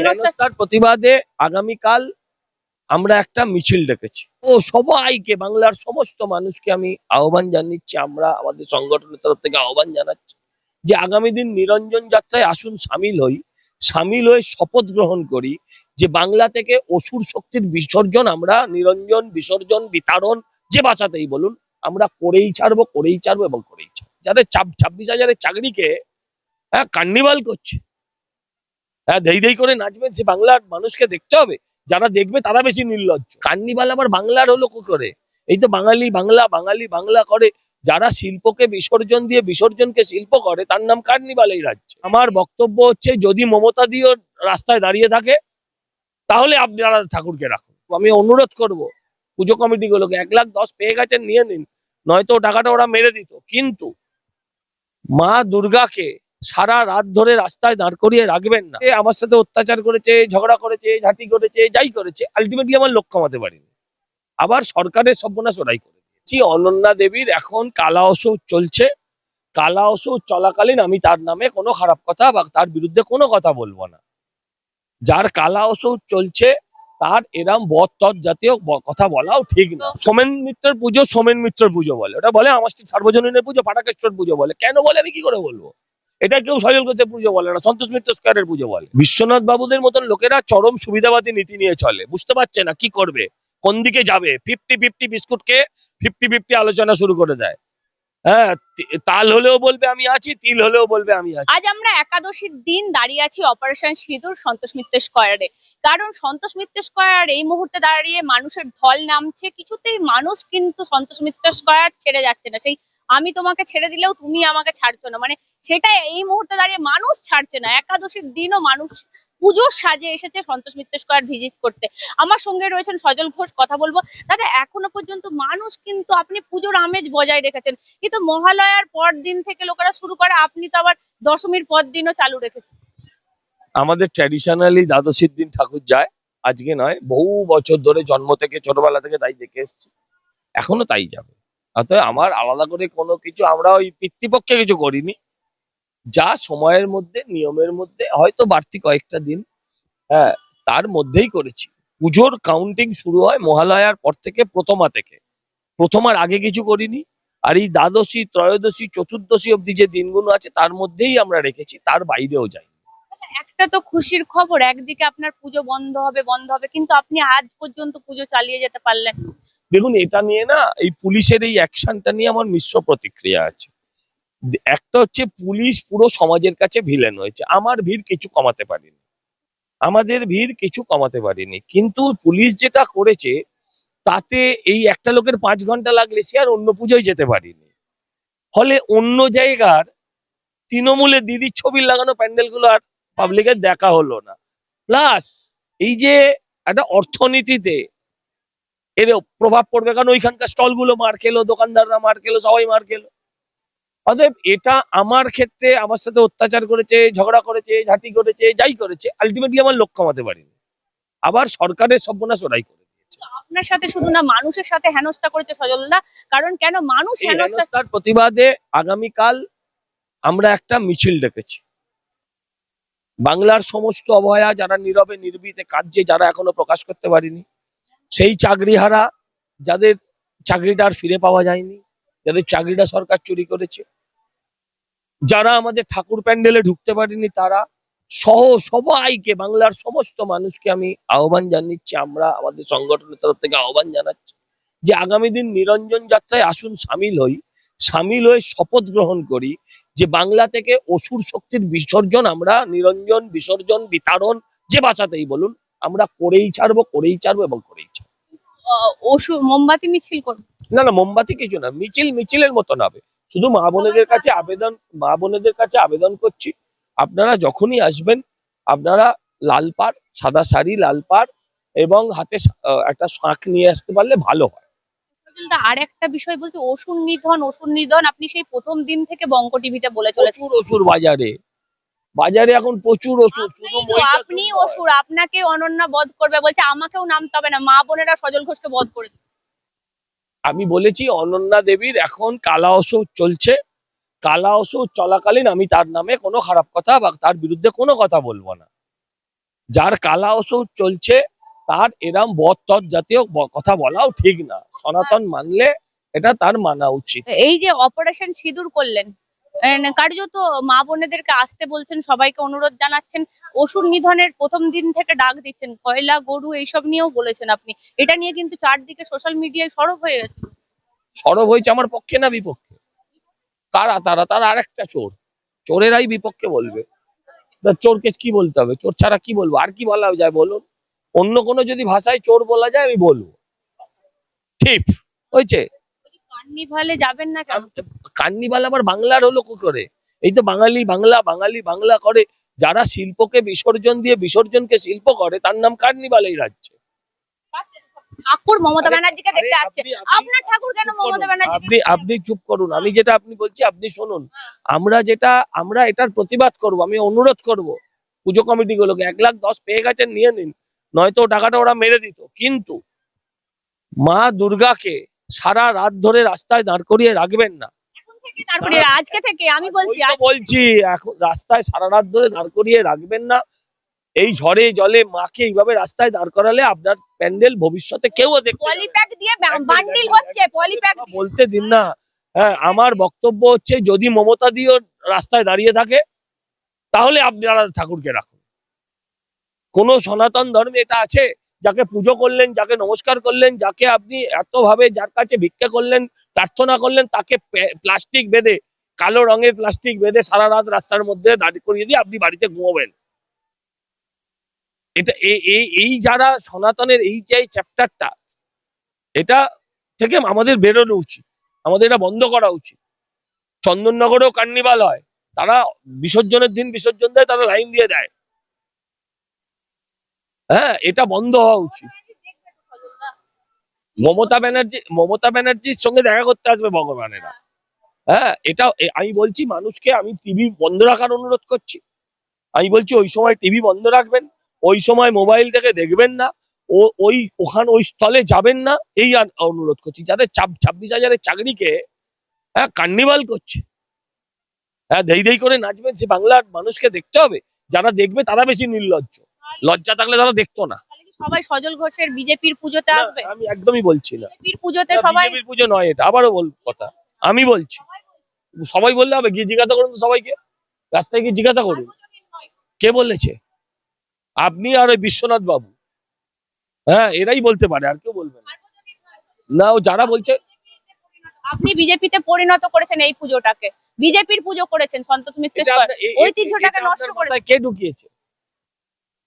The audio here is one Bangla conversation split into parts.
হেনস্থা হেনস্থার প্রতিবাদে আগামীকাল আমরা একটা মিছিল ডেকেছি। ও সবাইকে বাংলার সমস্ত মানুষকে আমি আহ্বান জানাচ্ছি আমরা আমাদের সংগঠনের তরফ থেকে আহ্বান জানাচ্ছি যে আগামী দিন নিরঞ্জন যাত্রায় আসুন সামিল হই। সামিল হয়ে শপথ গ্রহণ করি যে বাংলা থেকে অসুর শক্তির বিসর্জন আমরা নিরঞ্জন বিসর্জন বিতাড়ন যে বাঁচাতেই বলুন আমরা করেই ছাড়বো করেই ছাড়বো এবং করেই ছাড়বো। যাদের ছাব্বিশ হাজারের চাকরিকে হ্যাঁ কার্নিভাল করছে হ্যাঁ দেই দেই করে নাচবেন, সে বাংলার মানুষকে দেখতে হবে। যারা দেখবে তারা বেশি নির্লজ্জ। কার্নিভাল আবার বাংলার হলো কি করে? এই তো বাঙালি বাংলা বাঙালি বাংলা করে। যারা শিল্পকে বিসর্জন দিয়ে বিসর্জনকে শিল্প করে, তার নাম কার্নিভাল এই রাজ্যে। আমার বক্তব্য হচ্ছে, যদি মমতা দিও রাস্তায় দাঁড়িয়ে থাকে, তাহলে আপনারা ঠাকুরকে রাখুন। আমি অনুরোধ করব, পুজো কমিটিগুলোকে, এক লাখ দশ পেয়ে গেছেন, নিয়ে নিন। নয়তো টাকাটা ওরা মেরে দিত। কিন্তু মা দুর্গাকে সারা রাত ধরে রাস্তায় দাঁড় করিয়ে রাখবেন না। আমার সাথে অত্যাচার করেছে, ঝগড়া করেছে, ঝাঁটি করেছে, যাই করেছে আলটিমেটলি আমার লক্ষ্য কমাতে পারিনি। আবার সরকারের সর্বনাশ ওরাই করে অনন্যা দেবীর এখন কালা ওষুধ চলছে। কালা ওষুধ চলাকালীন আমি তার নামে কোনো খারাপ কথা বা তার বিরুদ্ধে কোনো কথা বলব না। যার কালা ওষুধ চলছে, তার এরম বদ জাতীয় কথা বলাও ঠিক না। সোমেন মিত্রের পুজো সোমেন মিত্রের পুজো বলে। ওটা বলে আমার সার্বজনীনের পুজো পাটাকেশ্বর পুজো বলে। কেন বলে আমি কি করে বলব? এটা কেউ সজল গোছের পুজো বলে না, সন্তোষ মিত্র স্কোয়ারের পুজো বলে। বিশ্বনাথ বাবুদের মতন লোকেরা চরম সুবিধাবাদী নীতি নিয়ে চলে। বুঝতে পারছে না কি করবে, কোন দিকে যাবে? ফিফটি ফিফটি বিস্কুটকে ফিফটি ফিফটি আলোচনা শুরু করে দেয়। হ্যাঁ তাল হলেও বলবে আমি আছি, তিল হলেও বলবে আমি আছি। আজ আমরা একাদশীর দিন দাঁড়িয়ে আছি অপারেশন সিঁদুর সন্তোষ মিত্র স্কোয়ারে। কারণ সন্তোষ মিত্র স্কোয়ার এই মুহূর্তে দাঁড়িয়ে মানুষের ঢল নামছে, কিছুতেই মানুষ কিন্তু সন্তোষ মিত্র স্কোয়ার ছেড়ে যাচ্ছে না। সেই আমি তোমাকে ছেড়ে দিলেও তুমি আমাকে ছাড়ছো না। মানে সেটা এই মুহূর্তে দাঁড়িয়ে মানুষ ছাড়ছে না। একাদশীর দিনও মানুষ পুজোর সাজে এসেছে সন্তোষ মিত্র স্কোয়ার ভিজিট করতে। আমার সঙ্গে রয়েছেন সজল ঘোষ, কথা বলব। দাদা, এখনও পর্যন্ত মানুষ কিন্তু আপনি পুজোর আমেজ বজায় রেখেছেন। কিন্তু মহালয়ার পর দিন থেকে লোকেরা শুরু করে, আপনি তো আবার দশমীর পর দিনও চালু রেখেছেন। আমাদের ট্র্যাডিশনালি দ্বাদশীর দিন ঠাকুর যায়। আজকে নয়, বহু বছর ধরে জন্ম থেকে, ছোটবেলা থেকে তাই দেখে এসছি। এখনও তাই যাবে। অতএব আমার আলাদা করে কোনো কিছু আমরা ওই পিতৃপক্ষে কিছু করিনি। যা সময়ের মধ্যে, নিয়মের মধ্যে, হয়তো বাড়তি কয়েকটা দিন হ্যাঁ তার মধ্যেই করেছি। পুজোর কাউন্টিং শুরু হয় মহালয়ার পর থেকে প্রথমা থেকে। প্রথমার আগে কিছু করিনি। আর এই দ্বাদশী, ত্রয়োদশী, চতুর্দশী অবধি যে দিনগুলো আছে, তার মধ্যেই আমরা রেখেছি, তার বাইরেও যাই। একটা তো খুশির খবর, একদিকে আপনার পুজো বন্ধ হবে বন্ধ হবে, কিন্তু আপনি আজ পর্যন্ত পুজো চালিয়ে যেতে পারলেন। দেখুন, এটা নিয়ে না এই পুলিশের এই অ্যাকশনটা নিয়ে আমার মিশ্র প্রতিক্রিয়া আছে। একটা হচ্ছে পুলিশ পুরো সমাজের কাছে ভিলেন হয়েছে। আমার ভিড় কিছু কমাতে পারিনি। আমাদের ভিড় কিছু কমাতে পারিনি। কিন্তু পুলিশ যেটা করেছে, তাতে এই একটা লোকের পাঁচ ঘণ্টা লাগলে সে আর অন্য পুজোয় যেতে পারিনি। ফলে অন্য জায়গার তৃণমূলের দিদির ছবি লাগানো প্যান্ডেলগুলো আর পাবলিকের দেখা হলো না। প্লাস এই যে একটা অর্থনীতিতে এর প্রভাব পড়বে কারণ ওইখানকার স্টলগুলো মার খেলো দোকানদাররা মার খেলো সবাই মার খেলো। অতএব এটা আমার ক্ষেত্রে আমার সাথে অত্যাচার করেছে ঝগড়া করেছে ঝাঁটি করেছে যাই করেছে আলটিমেটলি আমার লক্ষ্য কমাতে পারিনি। আবার সরকারের সর্বনাশ ওরাই করে দিয়েছে। আপনার সাথে শুধু না মানুষের সাথে হেনস্থা করেছে সজলদা কারণ কেন মানুষ হেনস্থা হেনস্থার প্রতিবাদে আগামীকাল আমরা একটা মিছিল ডেকেছি। বাংলার সমস্ত অবহেয়া যারা নীরবে নির্বিতে কাজে যারা এখনও প্রকাশ করতে পারিনি সেই চাকরিহারা যাদের চাকরিটা আর ফিরে পাওয়া যায়নি, যাদের চাকরিটা সরকার চুরি করেছে, যারা আমাদের ঠাকুর প্যান্ডেলে ঢুকতে পারেনি, তারা সহ সবাইকে, বাংলার সমস্ত মানুষকে আমি আহ্বান জানাচ্ছি, আমরা আমাদের সংগঠনের তরফ থেকে আহ্বান জানাচ্ছি যে আগামী দিন নিরঞ্জন যাত্রায় আসুন, সামিল হই, সামিল হয়ে শপথ গ্রহণ করি যে বাংলা থেকে অসুর শক্তির বিসর্জন আমরা, নিরঞ্জন, বিসর্জন, বিতাড়ন, যে বাঁচাতেই বলুন আমরা করেই ছাড়বো করেই ছাড়বো এবং করেই ছাড়বো। ওষুধ মোমবাতি মিছিল করবে? না না মোমবাতি কিছু না মিছিল মিছিলের মতন হবে। শুধু মা বোনেদের কাছে আবেদন মা বোনেদের কাছে আবেদন করছি। আপনারা যখনই আসবেন আপনারা লাল পাড় সাদা শাড়ি লাল পাড় এবং হাতে একটা শাঁখ নিয়ে আসতে পারলে ভালো হয়। আর একটা বিষয় বলছে ওষুধ নিধন ওষুধ নিধন আপনি সেই প্রথম দিন থেকে বঙ্ক টিভিতে বলে চলেছেন। ওষুধ বাজারে। বাজারে এখন প্রচুর ওষুধ আপনি। অসুর আপনাকে অনন্যা বধ করবে বলছে আমাকেও নামতে হবে না মা বোনেরা সজল ঘোষকে বধ করে আমি বলেছি অনন্যা দেবীর এখন কালা ওষুধ চলছে। কালা ওষুধ চলাকালীন আমি তার নামে কোনো খারাপ কথা বা তার বিরুদ্ধে কোনো কথা বলব না। যার কালা ওষুধ চলছে তার এরম বদ তৎ জাতীয় কথা বলাও ঠিক না। সনাতন মানলে এটা তার মানা উচিত। এই যে অপারেশন সিঁদুর করলেন কার্যত মা বোনেদেরকে আসতে বলছেন, সবাইকে অনুরোধ জানাচ্ছেন। অসুর নিধনের প্রথম দিন থেকে ডাক দিচ্ছেন। কয়লা, গরু এইসব নিয়েও বলেছেন আপনি। এটা নিয়ে কিন্তু চারদিকে সোশ্যাল মিডিয়ায় সরব হয়ে গেছে। সরব হয়েছে আমার পক্ষে না বিপক্ষে? কারা, তারা? তারা আরেকটা চোর। চোরেরাই বিপক্ষে বলবে। চোরকে কি বলতে হবে? চোর ছাড়া কি বলব? আর কি বলা যায় বলুন? অন্য কোনো যদি ভাষায় চোর বলা যায় আমি বলব। ঠিক, হয়েছে? কার্নিভালে যাবেন না কেন? কান্নিবাল আবার বাংলার হলো কি করে? এই তো বাঙালি বাংলা বাঙালি বাংলা করে। যারা শিল্পকে বিসর্জন দিয়ে বিসর্জনকে শিল্প করে তার নাম কার্নিবাল এই রাজ্যে। ঠাকুর মমতা ব্যানার্জিকে দেখতে আসছে। আপনি- আপনি- আপনার ঠাকুর কেন চুপ করুন। মমতা ব্যানার্জি আপনি আপনি চুপ করুন। আমি যেটা আপনি বলছি আপনি শুনুন। আমরা যেটা আমরা এটার প্রতিবাদ করব আমি অনুরোধ করব পুজো কমিটি গুলোকে এক লাখ দশ পেয়ে গেছেন নিয়ে নিন। নয়তো টাকাটা ওরা মেরে দিত। কিন্তু মা দুর্গাকে সারা রাত ধরে রাস্তায় দাঁড় করিয়ে রাখবেন না। তারপরে আজকে থেকে আমি বলছি বলছি এখন রাস্তায় সারা রাত ধরে দাঁড় করিয়ে রাখবেন না। এই ঝড়ে জলে মাকে এইভাবে রাস্তায় দাঁড় করালে আপনার প্যান্ডেল ভবিষ্যতে কেউ বলতে দিন না। হ্যাঁ আমার বক্তব্য হচ্ছে যদি মমতা দিও রাস্তায় দাঁড়িয়ে থাকে তাহলে আপনারা ঠাকুরকে রাখুন। কোন সনাতন ধর্মে এটা আছে? যাকে পুজো করলেন, যাকে নমস্কার করলেন, যাকে আপনি এতভাবে যার কাছে ভিক্ষা করলেন, প্রার্থনা করলেন, তাকে প্লাস্টিক বেঁধে, কালো রঙের প্লাস্টিক বেঁধে সারা রাত রাস্তার মধ্যে দাঁড়িয়ে করিয়ে দিয়ে আপনি বাড়িতে ঘুমোবেন। এটা এই- এই এই যারা সনাতনের এই যে চ্যাপ্টারটা এটা থেকে আমাদের বেরোনো উচিত। আমাদের এটা বন্ধ করা উচিত। চন্দননগরেও কার্নিভাল হয়। তারা বিসর্জনের দিন বিসর্জন দেয়, তারা লাইন দিয়ে দেয়। হ্যাঁ এটা বন্ধ হওয়া উচিত। মমতা ব্যানার্জি, মমতা ব্যানার্জির সঙ্গে দেখা করতে আসবে ভগবানেরা। হ্যাঁ এটা আমি বলছি মানুষকে, আমি টিভি বন্ধ রাখার অনুরোধ করছি। আমি বলছি ওই সময় টিভি বন্ধ রাখবেন, ওই সময় মোবাইল থেকে দেখবেন না, ও, ওই, ওখান, ওই স্থলে যাবেন না, এই অনুরোধ করছি। যাদের ছাব- ছাব্বিশ হাজারের চাকরিকে হ্যাঁ কার্নিভাল করছে। হ্যাঁ দেই দেই করে নাচবেন, সে বাংলার মানুষকে দেখতে হবে। যারা দেখবে তারা বেশি নির্লজ্জ। লজ্জা থাকলে তারা দেখতো না। সবাই সজল ঘোষের বিজেপির পুজোতে আসবে? আমি একদমই বলছি না। বিজেপির পুজোতে সবাই বিজেপির পুজো নয় এটা আবারও বল কথা। আমি বলছি। সবাই বললে হবে গিয়ে জিজ্ঞাসা করুন তো সবাইকে। রাস্তায় গিয়ে জিজ্ঞাসা করুন। কে বলেছে? আপনি আর ওই বিশ্বনাথ বাবু। হ্যাঁ এরাই বলতে পারে আর কেউ বলবে না। না ও যারা বলছে আপনি বিজেপিতে পরিণত করেছেন এই পুজোটাকে। বিজেপির পুজো করেছেন সন্তোষ মিত্র ঐতিহ্যটাকে নষ্ট আপনার করেছে। কে ঢুকিয়েছে?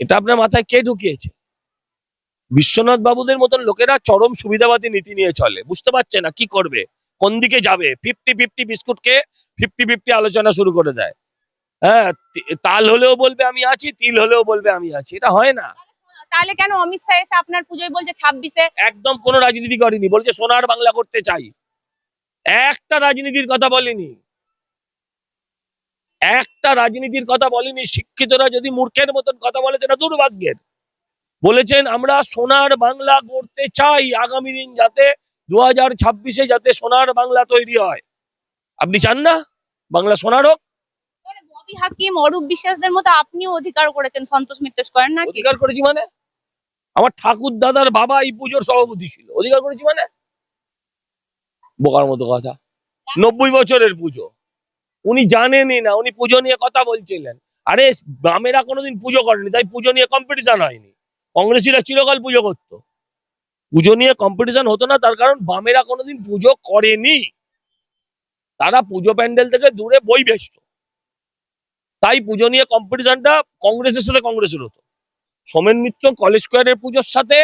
এটা আপনার মাথায় কে ঢুকিয়েছে? বিশ্বনাথ বাবুদের মতন লোকেরা চরম সুবিধাবাদী নীতি নিয়ে চলে। বুঝতে পারছে না কি করবে? কোন দিকে যাবে? ফিফটি ফিফটি বিস্কুটকে ফিফটি ফিফটি আলোচনা শুরু করে দেয়। হ্যাঁ তাল হলেও বলবে আমি আছি তিল হলেও বলবে আমি আছি। এটা হয় না। তাহলে কেন অমিত শাহ এসে আপনার পুজোয় বলছে ছাব্বিশে? একদম কোনো রাজনীতি করেনি। বলছে সোনার বাংলা করতে চাই। একটা রাজনীতির কথা বলেনি। একটা রাজনীতির কথা বলেনি শিক্ষিতরা যদি মূর্খের মতন কথা বলে সেটা দুর্ভাগ্যের। বলেছেন আমরা সোনার বাংলা করতে চাই আগামী দিন যাতে দু হাজার ছাব্বিশে যাতে সোনার বাংলা তৈরি হয়। আপনি চান না? বাংলা সোনার হোক। হাকিম অরূপ বিশ্বাসদের মতো আপনিও অধিকার করেছেন সন্তোষ মিত্র করেন নাকি? অধিকার করেছি মানে? আমার ঠাকুর দাদার বাবা এই পুজোর সভাপতি ছিল। অধিকার করেছি মানে? বোকার মতো কথা। নব্বই বছরের পুজো। উনি জানেনই না, উনি পুজো নিয়ে কথা বলছিলেন। আরে বামেরা কোনোদিন পুজো করেনি, তাই পুজো নিয়ে কম্পিটিশন হয়নি। কংগ্রেসিরা চিরকাল পুজো করতো। পুজো নিয়ে কম্পিটিশন হতো না, তার কারণ বামেরা কোনোদিন পুজো করেনি। তারা পুজো প্যান্ডেল থেকে দূরে বই বেচত। তাই পুজো নিয়ে কম্পিটিশনটা কংগ্রেসের সাথে কংগ্রেসের হতো। সোমেন মিত্র কলেজ স্কোয়ারের পুজোর সাথে,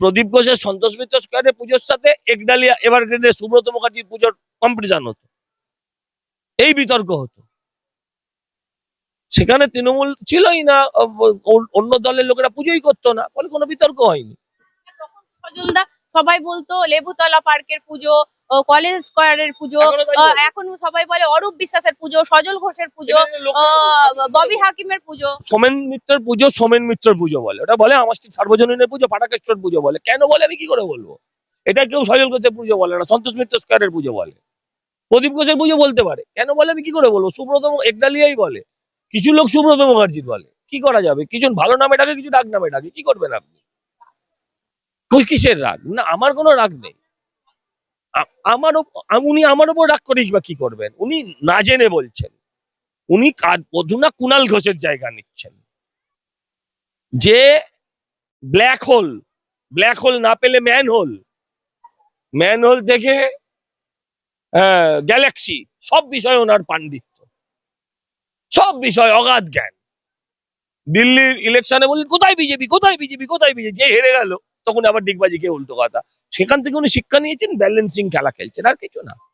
প্রদীপ ঘোষের সন্তোষ মিত্র স্কোয়ারের পুজোর সাথে, একডালিয়া এভারগ্রেডের সুব্রত মুখার্জির পুজোর কম্পিটিশন হতো। এই বিতর্ক হতো। সেখানে তৃণমূল ছিলই না অন্য দলের লোকেরা পুজোই করতো না ফলে কোনো বিতর্ক হয়নি। সবাই বলতো লেবুতলা পার্কের পুজো কলেজ স্কোয়ারের পুজো এখনও সবাই বলে অরূপ বিশ্বাসের পুজো সজল ঘোষের পুজো ববি হাকিমের পুজো। সোমেন মিত্রের পুজো সোমেন মিত্রের পুজো বলে। ওটা বলে আমার সার্বজনীনের পুজো পাটাকেশ্বর পুজো বলে। কেন বলে আমি কি করে বলব? এটা কেউ সজল ঘোষের পুজো বলে না সন্তোষ মিত্র স্কোয়ারের পুজো বলে। প্রদীপ ঘোষের পুজো বলতে পারে। কেন বলে? আমি কি করে বলব? সুব্রত একডালিয়াই বলে। কিছু লোক সুব্রত মুখার্জির বলে। কি করা যাবে? কিছু ভালো নামে ডাকে, কিছু ডাক নামে ডাকে। কি করবেন আপনি? কিসের রাগ? না, আমার কোনো রাগ নেই। আমার উনি আমার উপর রাগ করে বা কি করবেন? উনি না জেনে বলছেন। উনি বধুনা কুনাল ঘোষের জায়গা নিচ্ছেন। যে ব্ল্যাক হোল ব্ল্যাক হোল না পেলে ম্যান হোল ম্যান হোল থেকে গ্যালাক্সি সব বিষয়ে ওনার পাণ্ডিত্য। সব বিষয় অগাধ জ্ঞান। দিল্লির ইলেকশনে বললেন, কোথায় বিজেপি? কোথায় বিজেপি? কোথায় বিজেপি? যে হেরে গেল, তখন আবার ডিগবাজি কে উল্টো কথা। সেখান থেকে উনি শিক্ষা নিয়েছেন, ব্যালেন্সিং খেলা খেলছেন, আর কিছু না।